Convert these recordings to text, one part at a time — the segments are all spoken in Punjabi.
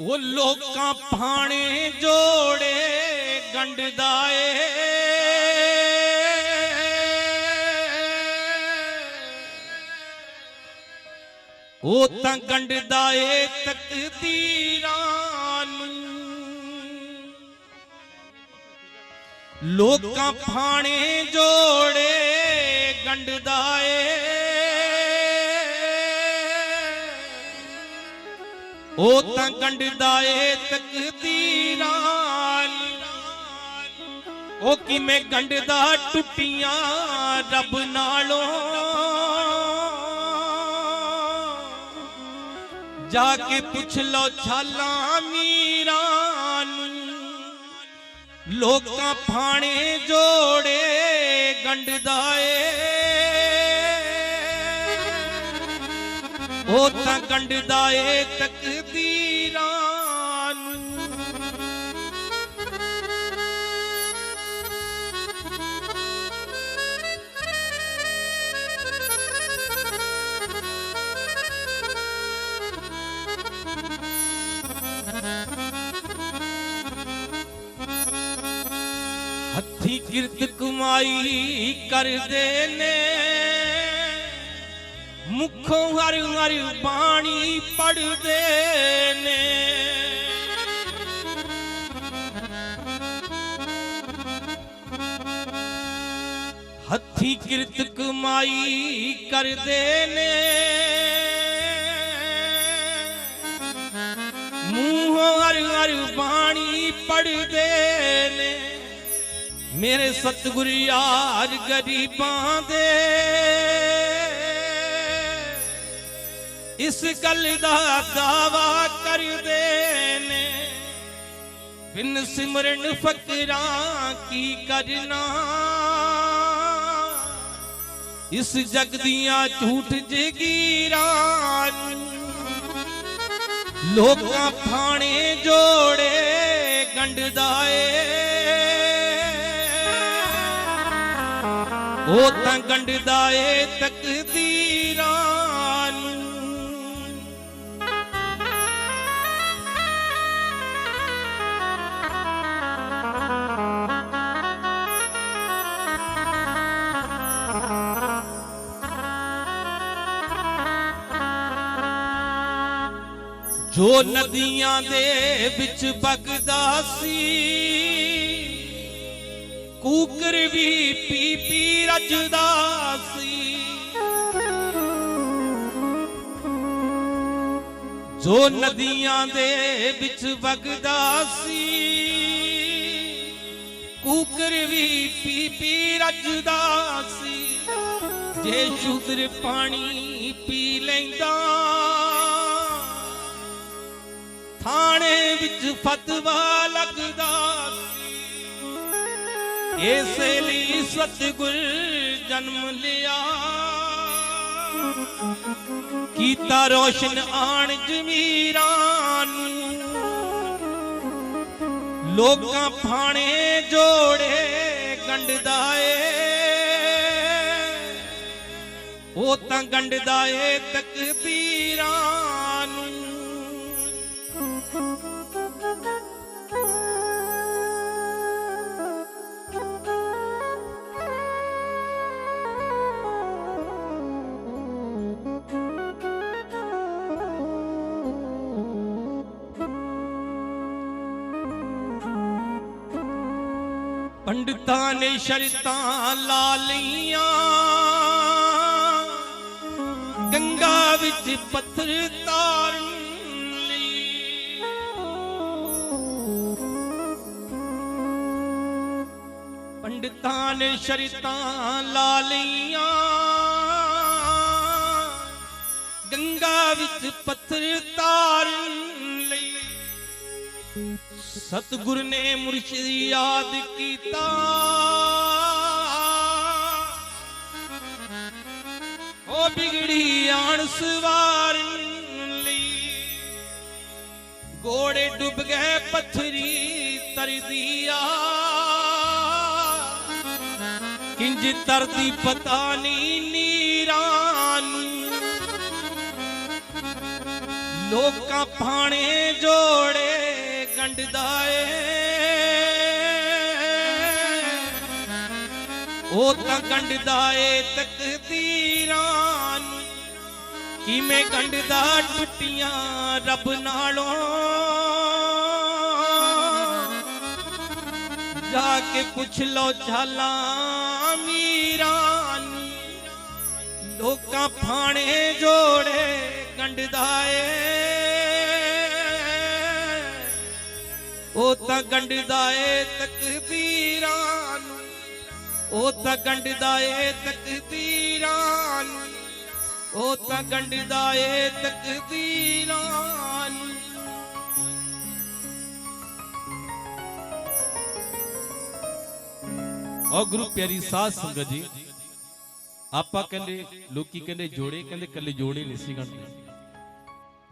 ਉਹ ਲੋਕਾਂ ਫਾਣੇ ਜੋੜੇ ਗੰਡਦਾ ਏ ਉਹ ਤਾਂ ਗੰਡਦਾ ਏ ਤਕਦੀਰਾਂ ਨੂੰ। ਲੋਕਾਂ ਫਾਣੇ ਜੋੜੇ ਗੰਡਦਾ ਏ ਉਹ ਤਾਂ ਗੰਢਦਾ ਏ ਤਕਦੀਰਾਂ ਨੂੰ। ਉਹ ਕਿਵੇਂ ਗੰਢਦਾ ਟੁੱਟੀਆਂ ਰੱਬ ਨਾਲੋਂ ਜਾ ਕੇ ਪੁੱਛ ਲਓ ਛਾਲਾਂ ਮੀਰਾਂ ਨੂੰ ਲੋਕਾਂ ਫਾਣੇ ਜੋੜੇ ਗੰਢਦਾ ਏ हो कंडदाीरान हथी किरत कमाई कर ਮੁਖੋਂ ਹਰ ਹਰ ਬਾਣੀ ਪੜਦੇ ਨੇ। ਹੱਥੀ ਕਿਰਤ ਕਮਾਈ ਕਰਦੇ ਨੇ। ਮੂੰਹੋਂ ਹਰ ਹਰ ਬਾਣੀ ਪੜਦੇ ਨੇ। ਮੇਰੇ ਸਤਿਗੁਰ ਯਾਰ ਗਰੀਬਾਂ ਦੇ ਇਸ ਗੱਲ ਦਾ ਦਾਵਾ ਕਰਦੇ ਨੇ। ਬਿਨ ਸਿਮਰਨ ਫਕਰਾਂ ਕੀ ਕਰਨਾ। ਇਸ ਜਗ ਦੀਆਂ ਝੂਠ ਜਗੀਰਾਂ ਲੋਕਾਂ ਫਾਣੇ ਜੋੜੇ ਗੰਢਦਾ ਏ ਉਹ ਤਾਂ ਗੰਢਦਾ ਏ ਤਕਦੀਰਾਂ ਜੋ ਨਦੀਆਂ ਦੇ ਵਿੱਚ ਵਗਦਾ ਸੀ, ਕੂਕਰ ਵੀ ਪੀ ਪੀ ਰਜਦਾ ਸੀ। ਜੋ ਨਦੀਆਂ ਦੇ ਵਿੱਚ ਵਗਦਾ ਸੀ, ਕੂਕਰ ਵੀ ਪੀ ਪੀ ਰਜਦਾ ਸੀ। ਜੇ ਸ਼ੂਦਰ ਪਾਣੀ ਪੀ ਲੈਂਦਾ ਵਿੱਚ ਫਤਵਾ ਲੱਗਦਾ ਸੀ। ਇਸੇ ਲਈ ਸਤਿਗੁਰ ਜਨਮ ਲਿਆ। ਕੀਤਾ ਰੋਸ਼ਨ ਆਣ ਜਮੀਰਾਂ ਨੂੰ। ਲੋਕਾਂ ਫਾਣੇ ਜੋੜੇ ਗੰਢਦਾ ਏ ਉਹ ਤਾਂ ਗੰਡਦਾ ਏ ਤਕਦੀਰਾਂ। ਪੰਡਤਾਂ ਨੇ ਸ਼ਰਤਾਂ ਲਾ ਲਈਆਂ। ਗੰਗਾ ਵਿੱਚ ਪੱਥਰ ਤਾਰਨ ਲਈ। ਪੰਡਤਾਂ ਨੇ ਸ਼ਰਤਾਂ ਲਾ ਲਈਆਂ। ਗੰਗਾ ਵਿੱਚ ਪੱਥਰ ਤਾਰਨ ਲਈ। ਸਤਿਗੁਰ ਨੇ ਮੁਰਸ਼ਿਦ ਯਾਦ ਕੀਤਾ। ਉਹ ਬਿਗੜੀ ਆਣ ਸਵਾਰਨ ਲਈ ਗੋੜੇ ਡੁੱਬ ਗਏ ਪੱਥਰੀ ਤਰਦੀਆ ਕਿੰਜ ਤਰਦੀ ਪਤਾ ਨਹੀਂ ਨੀਰਾਂ ਨੂੰ। ਲੋਕਾਂ ਫਾਣੇ ਜੋੜੇ ਗੰਢਦਾ ਏ। ਉਹ ਤਾਂ ਗੰਢਦਾ ਏ ਤਕਦੀਰਾਂ ਨੂੰ। ਕਿਵੇਂ ਗੰਢਦਾ ਟੁੱਟੀਆਂ ਰੱਬ ਨਾਲੋਂ। ਜਾ ਕੇ ਪੁੱਛ ਲਓ ਝਾਲਾਂ ਮੀਰਾਂ ਲੋਕਾਂ ਫਾਣੇ ਜੋੜੇ ਗੰਢਦਾ ਏ। ਉਹ ਤਾਂ ਗੰਢਦਾ ਏ ਤਕਦੀਰਾਂ ਨੂੰ, ਉਹ ਤਾਂ ਗੰਢਦਾ ਏ ਤਕਦੀਰਾਂ ਨੂੰ, ਉਹ ਤਾਂ ਗੰਢਦਾ ਏ ਤਕਦੀਰਾਂ ਨੂੰ। ਔ ਗੁਰੂ ਪਿਆਰੀ ਸਾਧ ਸੰਗਤ ਜੀ, ਆਪਾਂ ਕਹਿੰਦੇ, ਲੋਕੀ ਕਹਿੰਦੇ ਜੋੜੇ, ਕਹਿੰਦੇ ਕੱਲੇ ਜੋੜੇ ਨਹੀਂ ਸੀ ਗਣਦੇ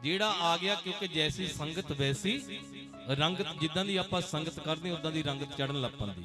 ਜਿਹੜਾ ਆ ਗਿਆ ਕਿਉਂਕਿ ਜੈਸੀ ਸੰਗਤ ਵੈਸੀ ਰੰਗਤ ਜਿੱਦਾਂ ਦੀ ਆਪਾਂ ਸੰਗਤ ਕਰਦੇ ਉਦਾਂ ਦੀ ਰੰਗਤ ਚੜਨ ਲੱਗ ਪੈਂਦੀ